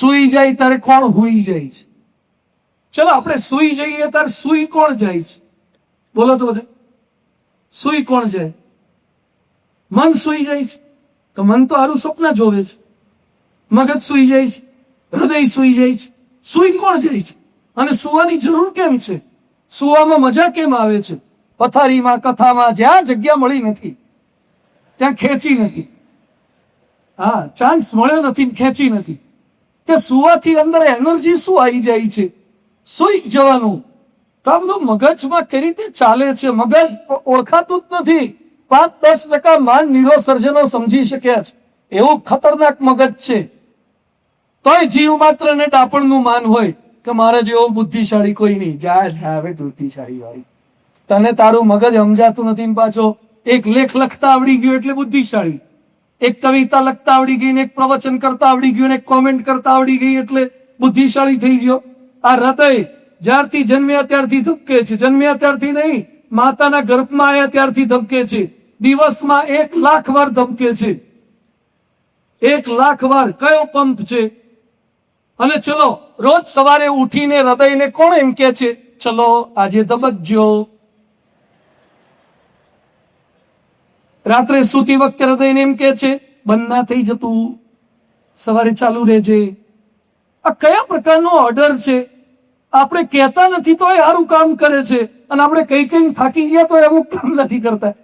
સુઈ જાય ત્યારે કોણ હુઈ જાય છે? ચલો, આપણે સુઈ જઈએ ત્યારે સુઈ કોણ જાય છે? બોલો તો બધે. સુઈ કોણ જાય? મન સુઈ જાય છે. તો મન તો સારું સ્વપ્ન જોવે છે. મગજ સુઈ જાય છે. હૃદય સુઈ જાય છે. સુઈ કોણ જાય છે? અને સુવાની જરૂર કેમ છે? સુવામાં મજા કેમ આવે છે? પથારીમાં, કથામાં જ્યાં જગ્યા મળી નથી, ત્યાં ખેંચી નથી. હા, ચાન્સ મળ્યો નથી ખેંચી નથી. તે સુવાથી અંદર એનર્જી શું આવી જાય છે? સુઈ જવાનું. તો મગજમાં કઈ રીતે ચાલે છે? મગજ ઓળખાતું જ નથી. પાંચ, દસ ટકા માન નિરોસર્જનો સમજી શક્યા છે. એવું ખતરનાક મગજ છે. તોય જીવ માત્ર ને ડાપણનું માન હોય કે મારા જેવો બુદ્ધિશાળી કોઈ નહીં. જા જા, હવે બુદ્ધિશાળી હોય. તને તારું મગજ સમજાતું નથી પાછો. એક લેખ લખતા આવડી ગયો એટલે બુદ્ધિશાળી. એક કવિતા લખતા આવડી ગઈ ને એક પ્રવચન કરતા આવડી ગયું ને એક કોમેન્ટ કરતા આવડી ગઈ એટલે બુદ્ધિશાળી થઈ ગયો. આ હૃદય જ્યારથી જન્મ્યા ત્યારથી ધબકે છે. જન્મ્યા ત્યારથી નહીં, માતાના ગર્ભમાં આવ્યા ત્યારથી ધબકે છે. દિવસમાં એક લાખ વાર ધબકે છે. એક લાખ વાર કયો પંપ છે? અને ચલો, રોજ સવારે ઉઠીને હૃદયને કોણ એમ કે છે? ચલો, આજે ધબકજો. રાત્રે સૂતી વખતે હૃદયને એમ કે છે, બંધ ના થઈ જતું. સવારે ચાલુ રહેજે. આ કયા પ્રકારનો ઓર્ડર છે? આપણે કહેતા નથી તો એ સારું કામ કરે છે, અને આપણે કઈ કઈ થાકી ગયા તો એવું કામ નથી કરતા.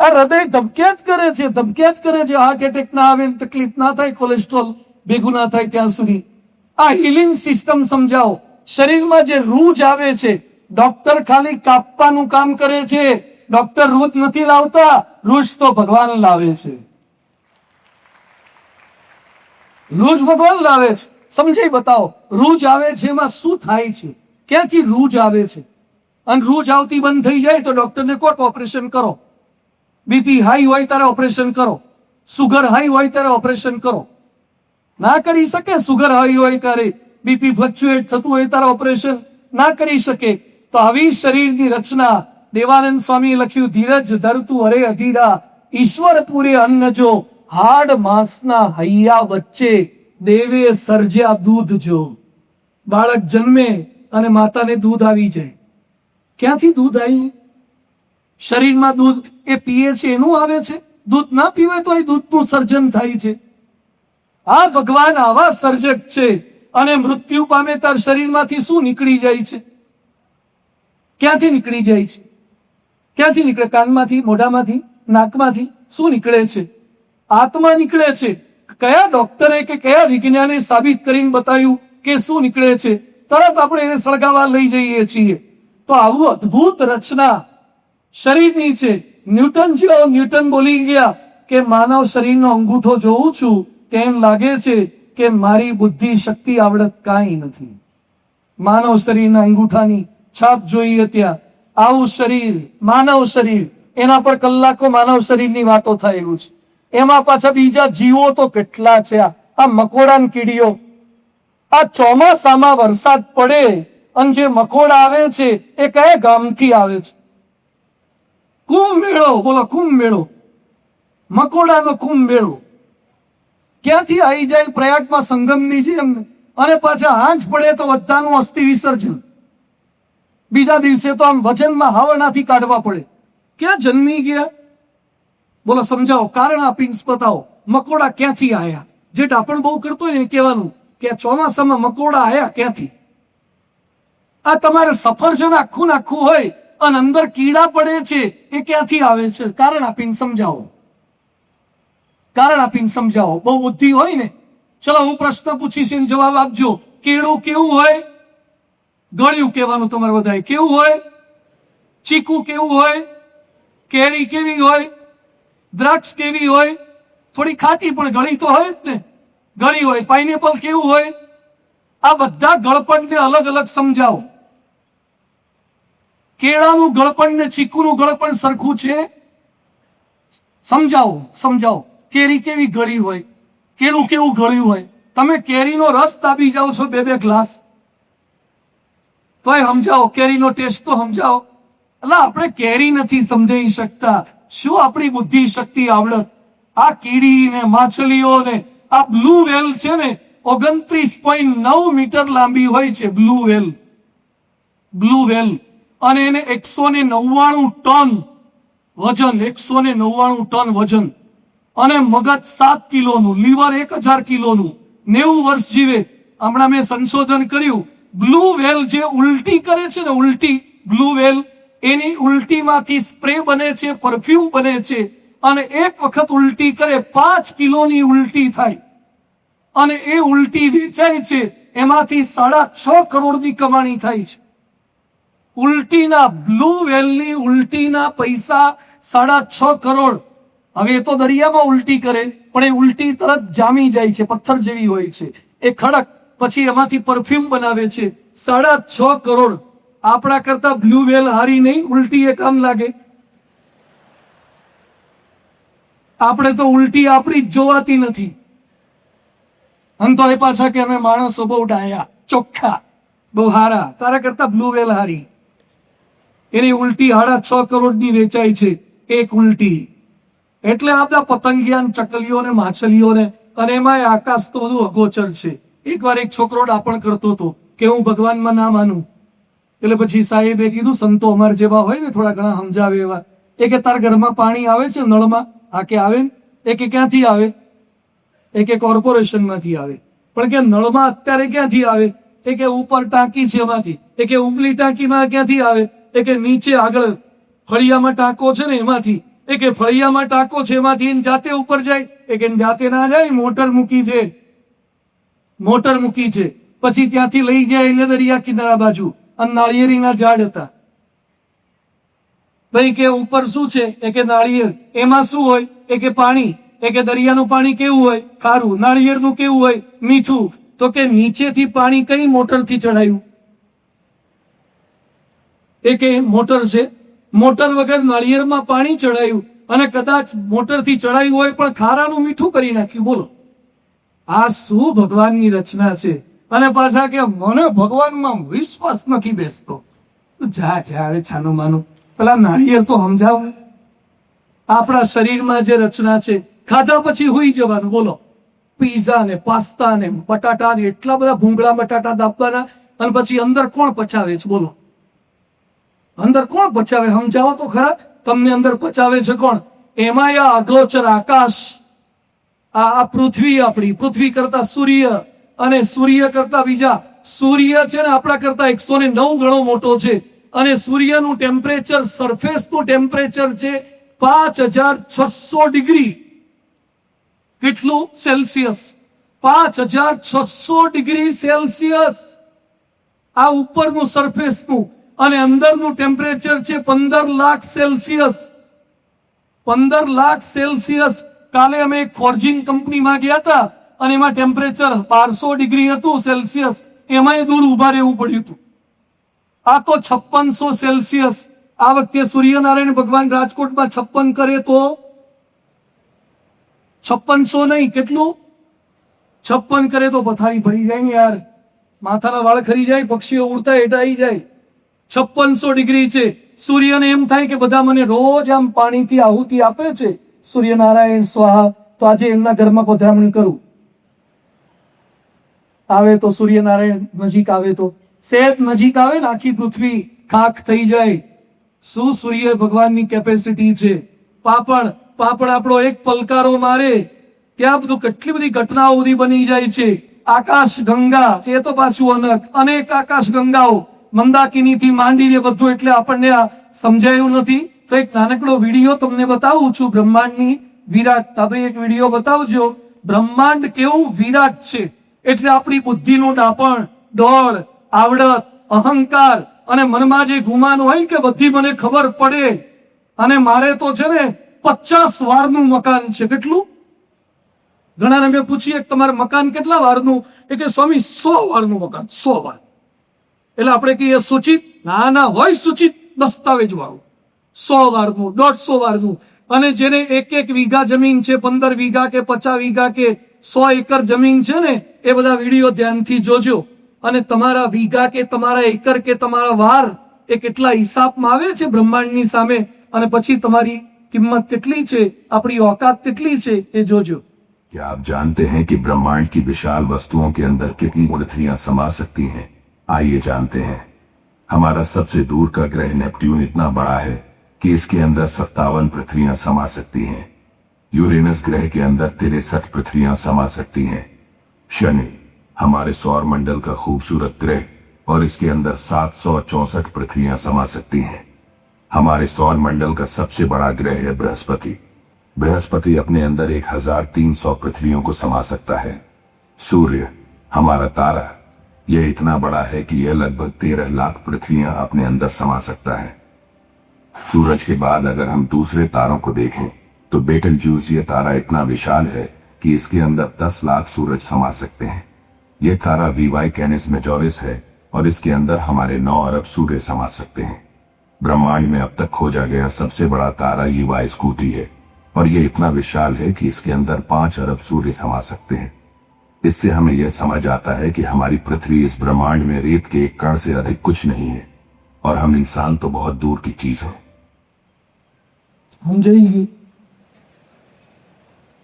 આ હૃદય ધબક્યા જ કરે છે, ધબક્યા જ કરે છે. હાર્ટ એટેક ના આવે, તકલીફ ના થાય કોલેસ્ટ્રોલ ભેગું ના થાય ત્યાં સુધી. આ હિલિંગ સિસ્ટમ સમજાવો. શરીરમાં જે રૂજ આવે છે ડોક્ટર ખાલી કાપવાનું કામ કરે છે ડોક્ટર રૂજ નથી લાવતા, રૂજ તો ભગવાન લાવે છે. રૂજ ભગવાન લાવે છે. સમજાઈ બતાવો, રૂજ આવે છે એમાં શું થાય છે? ક્યાંથી રૂજ આવે છે? અને રૂજ આવતી બંધ થઈ જાય તો ડોક્ટરને કોટ ઓપરેશન કરો. બીપી હાઈ હોય ત્યારે ઓપરેશન કરો. સુગર હાઈ હોય ત્યારે ઓપરેશન કરો. ના કરી શકે સુગર હાઈ હોય ત્યારે બીપી ફ્લક્ચ્યુએટ થતું હોય ત્યારે ઓપરેશન ના કરી શકે. તો આવી શરીરની રચના દેવાનંદ સ્વામી લખ્યું, ધીરજ ધરતું અરે અધીરા, ઈશ્વર પૂરે અન્ન જો, હાડ માંસના હૈયા વચ્ચે દેવે સર્જ્યા દૂધ જો. બાળક જન્મે અને માતાને દૂધ આવી જાય. ક્યાંથી દૂધ આવ્યું? શરીરમાં દૂધ એ પીએ છે, એનું આવે છે? દૂધ ના પીવે તો એ દૂધનું સર્જન થાય છે. આ ભગવાન આવા સર્જક છે અને મૃત્યુ પામે તાર શરીરમાંથી શું નીકળી જાય છે? ક્યાંથી નીકળી જાય છે? ક્યાંથી નીકળે? કાનમાંથી, મોઢામાંથી, નાકમાંથી? શું નીકળે છે? આત્મા નીકળે છે. કયા ડોક્ટરે કે કયા વિજ્ઞાને સાબિત કરીને બતાવ્યું કે શું નીકળે છે? તરત આપણે એને સળગાવવા લઈ જઈએ છીએ. તો આવું અદ્ભુત રચના શરીરની છે. ન્યૂટન જેવો ન્યૂટન બોલી ગયા કે માનવ શરીરનો અંગૂઠો જોઉં છું, તેમ લાગે છે કે મારી બુદ્ધિ શક્તિ આવડત કાંઈ નથી. માનવ શરીરના અંગૂઠાની છાપ જોઈએ ત્યાં. આવું શરીર, માનવ શરીર, એના પર કલાકો માનવ શરીરની વાતો થાય એવું છે. એમાં પાછા બીજા જીવો તો કેટલા છે આ? મકોડા કીડીઓ. આ ચોમાસામાં વરસાદ પડે અને જે મકોડા આવે છે, એ કયા ગામથી આવે છે? કુંભ મેળો, બોલો, કુંભ મેળો. મકોડાનો કુંભ મેળો. ક્યાંથી આવી જાય પ્રયાગમાં સંગમની જેમ? અને પાછા આંચ પડે તો બધાનું અસ્થિ વિસર્જન. બીજા દિવસે તો આમ વજનમાં હાવરણાથી કાઢવા પડે. ક્યાં જન્મી ગયા? બોલો, સમજાવો, કારણ આપીને બતાવો. મકોડા ક્યાંથી આયા? જે ડાપણ બહુ કરતો હોય ને કહેવાનું કે ચોમાસામાં મકોડા આયા ક્યાંથી? આ તમારે સફરજન આખું નાખું હોય અને અંદર કીડા પડે છે, એ ક્યાંથી આવે છે? કારણ આપીને સમજાવો. કારણ આપીને સમજાવો. બહુ બુદ્ધિ હોય ને? ચલો, હું પ્રશ્ન પૂછીશ જવાબ આપજો. કેળું કેવું હોય? ગળ્યું કહેવાનું તમારે બધાએ. કેવું હોય? ચીકુ કેવું હોય? કેરી કેવી હોય? દ્રાક્ષ કેવી હોય? થોડી ખાટી પણ ગળી તો હોય જ ને. ગળી હોય. પાઇનેપલ કેવું હોય? આ બધા ગળપણને અલગ અલગ સમજાવો. કેળાનું ગળપણ ને ચીકુનું ગળપણ સરખું છે? સમજાવો સમજાવો. કેરી કેવી ગળી હોય? કેળું કેવું ગળ્યું હોય? તમે કેરીનો રસ તાપી જાઓ છો બે બે ગ્લાસ. તોય સમજાવો, કેરીનો ટેસ્ટ તો સમજાવો. એટલે આપણે કેરી નથી સમજાવી શકતા. શું આપણી બુદ્ધિ શક્તિ આવડત? આ કીડી ને માછલીઓ ને, આ બ્લુ વેલ છે ને, ઓગણત્રીસ પોઈન્ટ નવ મીટર લાંબી હોય છે બ્લુ વેલ. બ્લુ વેલ. અને એને એકસો ને નવ્વાણું ટન વજન, એકસો ને નવ્વાણું ટન વજન. અને મગજ સાત કિલોનું, લીવર એક હજાર કિલોનું. નેવું વર્ષ જીવે. હમણાં મેં સંશોધન કર્યું. બ્લુ વેલ જે ઉલટી કરે છે ને ઉલટી બ્લુ વેલ, એની ઉલટીમાંથી સ્પ્રે બને છે, પરફ્યુમ બને છે અને એક વખત ઉલટી કરે, પાંચ કિલોની ઉલટી થાય. અને એ ઉલટી વેચાય છે, એમાંથી સાડા છ કરોડની કમાણી થાય છે. ઉલટીના બ્લુ વેલની ઉલટીના પૈસા સાડા છ કરોડ. હવે એ તો દરિયામાં ઉલટી કરે, પણ એ ઉલટી તરત જામી જાય છે, પથ્થર જેવી હોય છે. એ ખડક પછી એમાંથી પરફ્યુમ બનાવે છે. સાડા છ કરોડ. આપણા કરતા બ્લુ વેલ હારી નહીં, ઉલટી એ કામ લાગે. આપણે તો ઉલટી આપણી જ જોવાતી નથી. અને તો એ પાછા કે અમે માણસો બહુ ડાયા, ચોખ્ખા, બહુ હારા. તારા કરતા બ્લુ વેલ હારી. એની ઉલટી સાડા છ કરોડની વેચાય છે, એક ઉલટી. એટલે આ બધા પતંગિયાન ચકલીઓને, માછલીઓને, અને એમાં આકાશ તો બધું અગોચર છે. એકવાર એક છોકરો ડાપણ કરતો હતો કે હું ભગવાનમાં ના માનું. એટલે પછી સાહેબે કીધું, સંતો અમાર જેવા હોય ને થોડા ઘણા સમજાવે એવા. એ કે, તારા ઘરમાં પાણી આવે છે નળમાં? આ કે આવે ને? એ કે, ક્યાંથી આવે? એ કે, કોર્પોરેશનમાંથી આવે. પણ કે નળમાં અત્યારે ક્યાંથી આવે? એ કે, ઉપર ટાંકી છે એમાંથી. એ કે ઉપલી ટાંકીમાં ક્યાંથી આવે? એ કે, નીચે આગળ ફળિયામાં ટાંકો છે ને એમાંથી. એ કે, ફળિયામાં ટાંકો છે એમાંથી જાતે ઉપર જાય. એ કે જાતે ના જાય, મોટર મૂકી છે. મોટર મૂકી છે. પછી ત્યાંથી લઈ ગયા એને દરિયા કિનારા બાજુ. અને નાળિયેરીના ઝાડ હતા. ભાઈ કે ઉપર શું છે? એ કે નાળિયેર. એમાં શું હોય? એ કે પાણી. એ કે દરિયાનું પાણી કેવું હોય? ખારું. નાળિયેરનું કેવું હોય? મીઠું. તો કે નીચેથી પાણી કઈ મોટરથી ચડાયું? એ કે મોટર છે. મોટર વગર નાળિયેરમાં પાણી ચડાયું. અને કદાચ મોટરથી ચડાયું હોય પણ ખારાનું મીઠું કરી નાખ્યું. બોલો. આ શું ભગવાનની રચના છે? અને પાછા કે મને ભગવાનમાં વિશ્વાસ નથી બેસતો. જા જા હવે છાનું માનું. પેલા નાળિયેર તો સમજાવું. આપણા શરીરમાં જે રચના છે, ખાધા પછી હોઈ જવાનું, બોલો. પીઝા ને પાસ્તા ને બટાટા ને એટલા બધા ભૂંગળા બટાટા દાબવાના, અને પછી અંદર કોણ પચાવે છે, બોલો. અંદર કોણ પચાવે? સમજાવો તો ખરા. તમને અંદર પચાવે છે કોણ? એમાં આ અગોચર આકાશ. આ આ પૃથ્વી આપણી, પૃથ્વી કરતા સૂર્ય અને સૂર્ય કરતા બીજા. સૂર્ય છે ને આપણા કરતા એકસો ને નવ ગણો મોટો છે. અને સૂર્યનું ટેમ્પરેચર સરફેસનું ટેમ્પરેચર છે પાંચ હજાર છસો ડિગ્રી. કેટલું? સેલ્સિયસ. પાંચ હજાર છસો ડિગ્રી સેલ્સિયસ. આ ઉપરનું સરફેસનું અને અંદરનું ટેમ્પરેચર છે પંદર લાખ સેલ્સિયસ. પંદર લાખ સેલ્સિયસ. કાલે અમે એક ફોર્જિંગ કંપનીમાં ગયા હતા અને એમાં ટેમ્પરેચર બારસો ડિગ્રી હતું સેલ્સિયસ. એમાંય દૂર ઊભા રહેવું પડ્યું હતું. આ તો છપ્પનસો સેલ્સિયસ. આ વખતે સૂર્યનારાયણ ભગવાન રાજકોટમાં છપ્પન કરે તો? છપ્પનસો નહીં, કેટલું? છપ્પન કરે તો પથારી ભરી જાય ને યાર. માથાના વાળ ખરી જાય, પક્ષીઓ ઉડતા આવી જાય. છપ્પનસો ડિગ્રી છે. સૂર્યને એમ થાય કે બધા મને રોજ આમ પાણીથી આહુતિ આપે છે. સૂર્યનારાયણ સ્વાહા તો આજે એમના ઘરમાં પધરામણી કરું. આવે તો સૂર્યનારાયણ, નજીક આવે તો. સેજ નજીક આવે ને આખી પૃથ્વી ખાખ થઈ જાય. શું સૂર્ય ભગવાનની કેપેસિટી છે? પાપડ પાપડ આપણો એક પલકારો મારે. ત્યાં બધું કેટલી બધી ઘટનાઓ બધી બની જાય છે. આકાશ ગંગા, એ તો પાછું અનક અનેક આકાશ ગંગાઓ મંદાકિની થી માંડીને બધું એટલે આપણને સમજાયું નથી. તો એક નાનકડો વીડિયો તમને બતાવું છું બ્રહ્માંડની વિરાટતા તો એક વીડિયો બતાવજો. બ્રહ્માંડ કેવું વિરાટ છે? એટલે આપણી બુદ્ધિનું ડાપણ દોડ આવડત, અહંકાર અને મનમાં જે ગુમાન હોય કે બધી મને ખબર પડે. અને મારે તો છે ને પચાસ વારનું મકાન છે. કેટલું? ઘણાને મેં પૂછીએ તમારે મકાન કેટલા વારનું? એટલે સ્વામી, સો વારનું મકાન, સો વાર. એટલે આપણે કહીએ, સૂચિત? ના ના, હોય સૂચિત દસ્તાવેજ વાળું. સો વારનું દોઢસો વારનું અને જેને એક એક વીઘા જમીન છે પંદર વીઘા કે પચાસ વીઘા કે સો એકર જમીન છે ને એ બધા વિડીયો ધ્યાનથી જોજો અને તમારા વીઘા કે તમારા એકર કે તમારા વાર એ કેટલા હિસાબમાં આવે છે બ્રહ્માંડની સામે અને પછી તમારી કિંમત કેટલી છે આપણી ઓકાત કેટલી છે એ જોજો क्या आप जानते हैं कि ब्रह्मांड की विशाल वस्तुओं के अंदर कितनी पृथ्वियां समा सकती हैं आइए जानते हैं हमारा सबसे दूर का ग्रह नेपट्यून इतना बड़ा है कि इसके अंदर सत्तावन पृथ्वियाँ समा सकती हैं। यूरेनस ग्रह के अंदर तिरसठ पृथ्वियाँ समा सकती हैं। शनि, हमारे सौर मंडल का खूबसूरत ग्रह, और इसके अंदर सात सौ चौसठ पृथ्वियाँ समा सकती हैं। हमारे सौर मंडल का सबसे बड़ा ग्रह है बृहस्पति। बृहस्पति अपने अंदर एक हज़ार तीन सौ पृथ्वियों को समा सकता है। सूर्य, हमारा तारा, यह इतना बड़ा है कि यह लगभग तेरह लाख पृथ्वियाँ अपने अंदर समा सकता है। सूरज के बाद अगर हम दूसरे तारों को देखें तो बेटल जूस ये तारा इतना विशाल है कि इसके अंदर दस लाख सूरज समा सकते हैं। यह तारा वीवाई कैनिस मेजोरिस है और इसके अंदर हमारे नौ अरब सूर्य समा सकते हैं। ब्रह्मांड में अब तक खोजा गया सबसे बड़ा तारा युवा स्कूटी है और ये इतना विशाल है कि इसके अंदर पाँच अरब सूर्य समा सकते हैं। इससे हमें यह समझ आता है कि हमारी पृथ्वी इस ब्रह्मांड में रेत के एक कण से अधिक कुछ नहीं है और हम इंसान तो बहुत दूर की चीज़ है। સમજાઈ ગયું?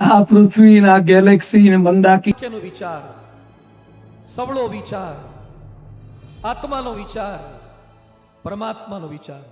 આ ગેલેક્સી ને મંદાકી નો વિચાર? સવળો વિચાર? આત્માનો વિચાર? પરમાત્માનો વિચાર?